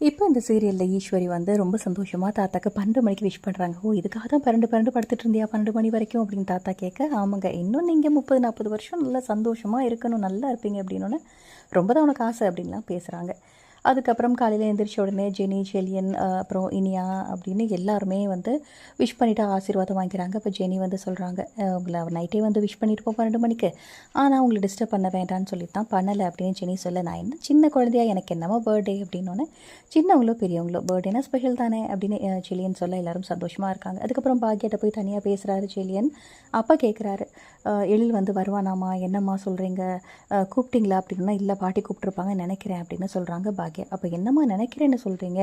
இப்போ இந்த சீரியலில் ஈஸ்வரி வந்து ரொம்ப சந்தோஷமாக தாத்தாக்கு பன்னெண்டு மணிக்கு விஷ் பண்ணுறாங்க ஓ இதுக்காக தான் பன்னெண்டு பன்னெண்டு படுத்துட்டு இருந்தியா பன்னெண்டு மணி வரைக்கும்? அப்படின்னு தாத்தா கேட்க ஆமாங்க இன்னும் நீங்கள் முப்பது நாற்பது வருஷம் நல்லா சந்தோஷமாக இருக்கணும் நல்லா இருப்பீங்க அப்படின்னு ரொம்ப தான் உனக்கு ஆசை அப்படின்லாம் பேசுகிறாங்க அதுக்கப்புறம் காலையில் எழுந்திரிச்ச உடனே ஜெனி ஜெலியன் அப்புறம் இனியா அப்படின்னு எல்லாருமே வந்து விஷ் பண்ணிவிட்டு ஆசீர்வாதம் வாங்கிக்கிறாங்க. இப்போ ஜெனி வந்து சொல்கிறாங்க உங்களை நைட்டே வந்து விஷ் பண்ணிட்டு பன்னெண்டு மணிக்கு. ஆனால் உங்களை டிஸ்டர்ப் பண்ண வேண்டாம்னு சொல்லிட்டு தான் பண்ணலை அப்படின்னு ஜெனி சொல்ல நான் என்ன சின்ன குழந்தையா? எனக்கு என்னமோ பர்த்டே அப்படின்னோடனே சின்னவங்களோ பெரியவங்களோ பர்த்டேனா ஸ்பெஷல் தானே அப்படின்னு ஜெலியன் சொல்ல எல்லாரும் சந்தோஷமாக இருக்காங்க. அதுக்கப்புறம் பாக்கியாட்ட போய் தனியாக பேசுகிறாரு ஜெலியன் அப்பா கேட்குறாரு எழில் வந்து வருவானாமா? என்னம்மா சொல்கிறீங்க கூப்பிட்டீங்களா? அப்படின்னா இல்லை பாட்டி கூப்பிட்ருப்பாங்க நினைக்கிறேன் அப்படின்னு சொல்கிறாங்க பாக்யா அப்போ என்னம்மா நினைக்கிறேன்னு சொல்கிறீங்க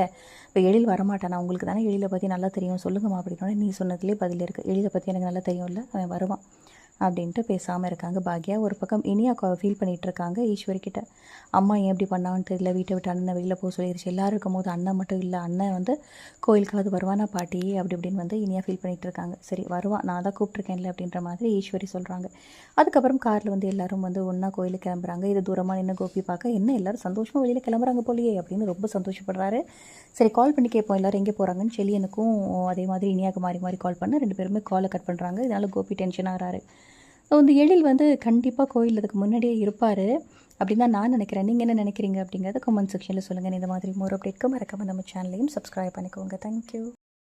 இப்போ எழில் வரமாட்டானா? உங்களுக்கு தானே எழிலை பற்றி நல்லா தெரியும். சொல்லுங்கம்மா அப்படின்னா நீ சொன்னதுலேயே பதில் இருக்குது எழிலை பற்றி எனக்கு நல்லா தெரியும்ல. அவன் வருவான். அப்படின்ட்டு பேசாமல் இருக்காங்க. பாக்யா ஒரு பக்கம் இனியா ஃபீல் பண்ணிகிட்டு இருக்காங்க ஈஸ்வரி கிட்ட. அம்மா ஏன் இப்படி பண்ணான்னு தெரியல. வீட்டை விட்டு அண்ணனை வெளியில் போக சொல்லிடுச்சு எல்லாரும் இருக்கும்போது அண்ணன் மட்டும் இல்லை. அண்ணன் வந்து கோயிலுக்காவது வருவானா பாட்டி? அப்படி இப்படின்னு வந்து இனியா ஃபீல் பண்ணிகிட்டு இருக்காங்க சரி வருவான் நான் தான் கூப்பிட்ருக்கேன்ல அப்படின்ற மாதிரி ஈஸ்வரி சொல்கிறாங்க அதுக்கப்புறம் காரில் வந்து எல்லாரும் வந்து ஒன்றா கோயிலுக்கு கிளம்புறாங்க. இது தூரமாக நின்று கோபி பார்க்க என்ன? எல்லாரும் சந்தோஷமாக வெளியில் கிளம்புறாங்க போலியே. அப்படின்னு ரொம்ப சந்தோஷப்படுறாரு. சரி கால் பண்ணி கேட்போம் எல்லாரும் எங்கே போகிறாங்கன்னு செலியனுக்கும் அதே மாதிரி இனியாக்கு மாறி மாறி கால் பண்ண ரெண்டு பேருமே காலை கட் பண்ணுறாங்க இதனால் கோபி டென்ஷன் ஆகிறாரு. இந்த எழில் வந்து கண்டிப்பாக கோயில் அதுக்கு முன்னாடியே இருப்பார். அப்படின்னு தான் நான் நினைக்கிறேன். நீங்கள் என்ன நினைக்கிறீங்க அப்படிங்கிறத கமெண்ட் செக்ஷனில் சொல்லுங்கள் இந்த மாதிரி மோர் அப்டேட்க்கு மறக்காமல் நம்ம சேனலையும் சப்ஸ்கிரைப் பண்ணிக்கோங்க. தேங்க்யூ